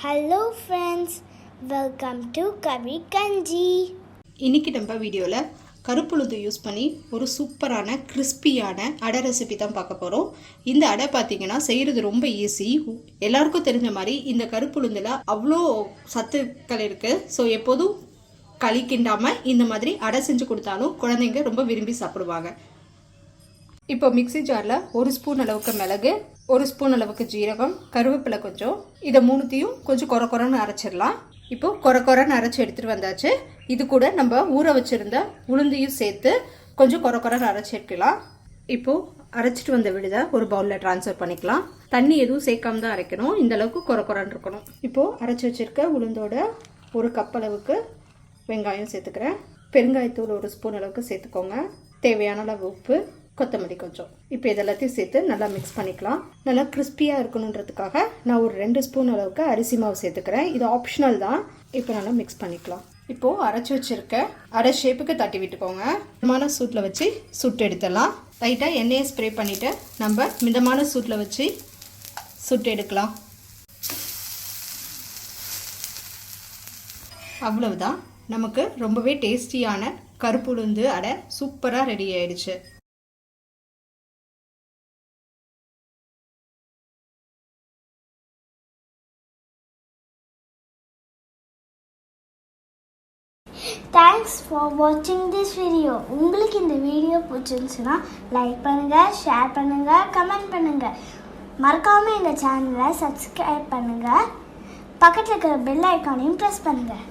Hello friends welcome to Kavi கஞ்சி இன்னைக்கு நம்ம வீடியோவில் கருப்புளுந்து யூஸ் பண்ணி ஒரு சூப்பரான கிறிஸ்பியான அடை ரெசிபி தான் பார்க்க போகிறோம் இந்த அடை பார்த்தீங்கன்னா செய்கிறது ரொம்ப ஈஸி எல்லாருக்கும் தெரிஞ்ச மாதிரி இந்த கருப்புளுந்தில் அவ்வளோ சத்துக்கள் இருக்குது ஸோ எப்போதும் களி கிண்டாமல் இந்த மாதிரி அடை செஞ்சு கொடுத்தாலும் குழந்தைங்க ரொம்ப விரும்பி சாப்பிடுவாங்க. இப்போ மிக்ஸி ஜாரில் ஒரு ஸ்பூன் அளவுக்கு மிளகு ஒரு ஸ்பூன் அளவுக்கு ஜீரகம் கருவேப்பிலை கொஞ்சம். இதை மூணுத்தையும் கொஞ்சம் கொர கொரன்னு அரைச்சிடலாம். இப்போ கொர கொரன்னு அரைச்சி எடுத்துகிட்டு வந்தாச்சு. இது கூட நம்ம ஊற வச்சுருந்த உளுந்தையும் சேர்த்து கொஞ்சம் கொர கொரன்னு அரைச்சி எடுக்கலாம். இப்போது அரைச்சிட்டு வந்த விழுதை ஒரு பவுலில் ட்ரான்ஸ்ஃபர் பண்ணிக்கலாம். தண்ணி எதுவும் சேர்க்காம தான் அரைக்கணும். இந்த அளவுக்கு கொர கொரன்னு இருக்கணும். இப்போது அரைச்சி வச்சிருக்க உளுந்தோட ஒரு கப் அளவுக்கு வெங்காயம் சேர்த்துக்கிறேன். பெருங்காயத்தூள் ஒரு ஸ்பூன் அளவுக்கு சேர்த்துக்கோங்க. தேவையான அளவு உப்பு. கொத்தமல்லி கொஞ்சம். இப்போ இதெல்லாத்தையும் சேர்த்து நல்லா மிக்ஸ் பண்ணிக்கலாம். நல்லா கிறிஸ்பியாக இருக்கணுன்றதுக்காக நான் ஒரு ரெண்டு ஸ்பூன் அளவுக்கு அரிசி மாவு சேர்த்துக்கிறேன். இது ஆப்ஷனல் தான். இப்போ நல்லா மிக்ஸ் பண்ணிக்கலாம். இப்போது அரைச்சி வச்சிருக்க அரை ஷேப்புக்கு தட்டி விட்டுக்கோங்க. மிதமான சூட்டில் வச்சு சுட்டு எடுத்துடலாம். லைட்டாக எண்ணெயை ஸ்ப்ரே பண்ணிவிட்டு நம்ம மிதமான சூட்டில் வச்சு சுட்டு எடுக்கலாம். அவ்வளவுதான். நமக்கு ரொம்பவே டேஸ்டியான கருப்புளுந்து அடை சூப்பராக ரெடி ஆயிடுச்சு. தேங்க்ஸ் ஃபார் வாட்சிங் திஸ் வீடியோ உங்களுக்கு இந்த வீடியோ பிடிச்சிருந்துச்சுன்னா லைக் பண்ணுங்கள் ஷேர் பண்ணுங்கள் கமெண்ட் பண்ணுங்கள் மறக்காமல் எங்கள் சேனலை சப்ஸ்கிரைப் பண்ணுங்கள் பக்கத்தில் இருக்கிற பெல் ஐக்கானையும் ப்ரெஸ் பண்ணுங்கள்